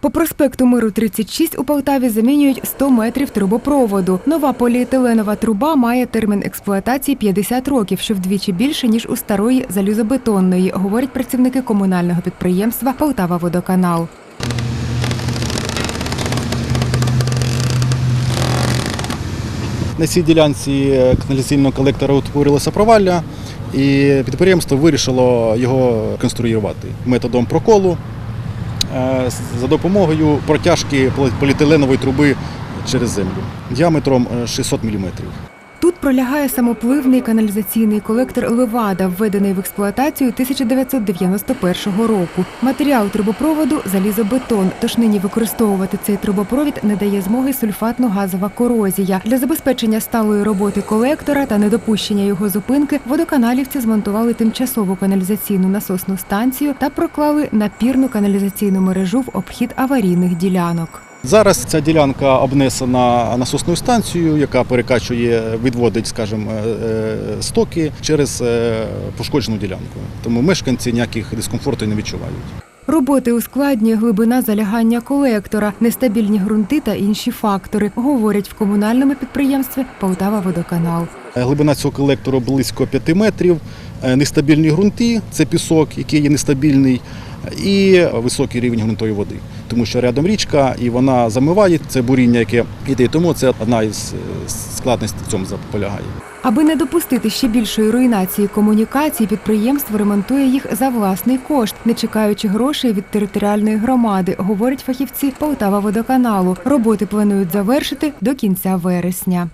По проспекту Миру 36 у Полтаві замінюють 100 метрів трубопроводу. Нова поліетиленова труба має термін експлуатації 50 років, що вдвічі більше ніж у старої залізобетонної, говорять працівники комунального підприємства Полтава Водоканал. На цій ділянці каналізаційного колектора утворилося провалля, і підприємство вирішило його конструювати методом проколу е, за допомогою протяжки полі- поліетиленової труби через землю діаметром е, 600 мм. Пролягає самопливний каналізаційний колектор Левада, введений в експлуатацію 1991 року. Матеріал трубопроводу залізобетон, тож нині використовувати цей трубопровід не дає змоги сульфатно-газова корозія. Для забезпечення сталої роботи колектора та недопущення його зупинки водоканалівці змонтували тимчасову каналізаційну насосну станцію та проклали напірну каналізаційну мережу в обхід аварійних ділянок. Зараз ця ділянка обнесена насосною станцією, яка перекачує, відводить, скажімо, е, е, стоки через е, пошкоджену ділянку. Тому мешканці ніяких дискомфорту не відчувають. Роботи ускладнює глибина залягання колектора, нестабільні ґрунти та інші фактори, говорять в комунальному підприємстві Полтава Водоканал. Глибина цього колектору близько 5 метрів. Нестабільні ґрунти це пісок, який є нестабільний, і високий рівень ґрунтової води, тому що рядом річка і вона замиває це буріння, яке йде. Тому це одна із е, складностей в цьому полягає. Аби не допустити ще більшої руйнації комунікацій, підприємство ремонтує їх за власний кошт, не чекаючи грошей від територіальної громади, говорять фахівці Полтава Водоканалу. Роботи планують завершити до кінця вересня.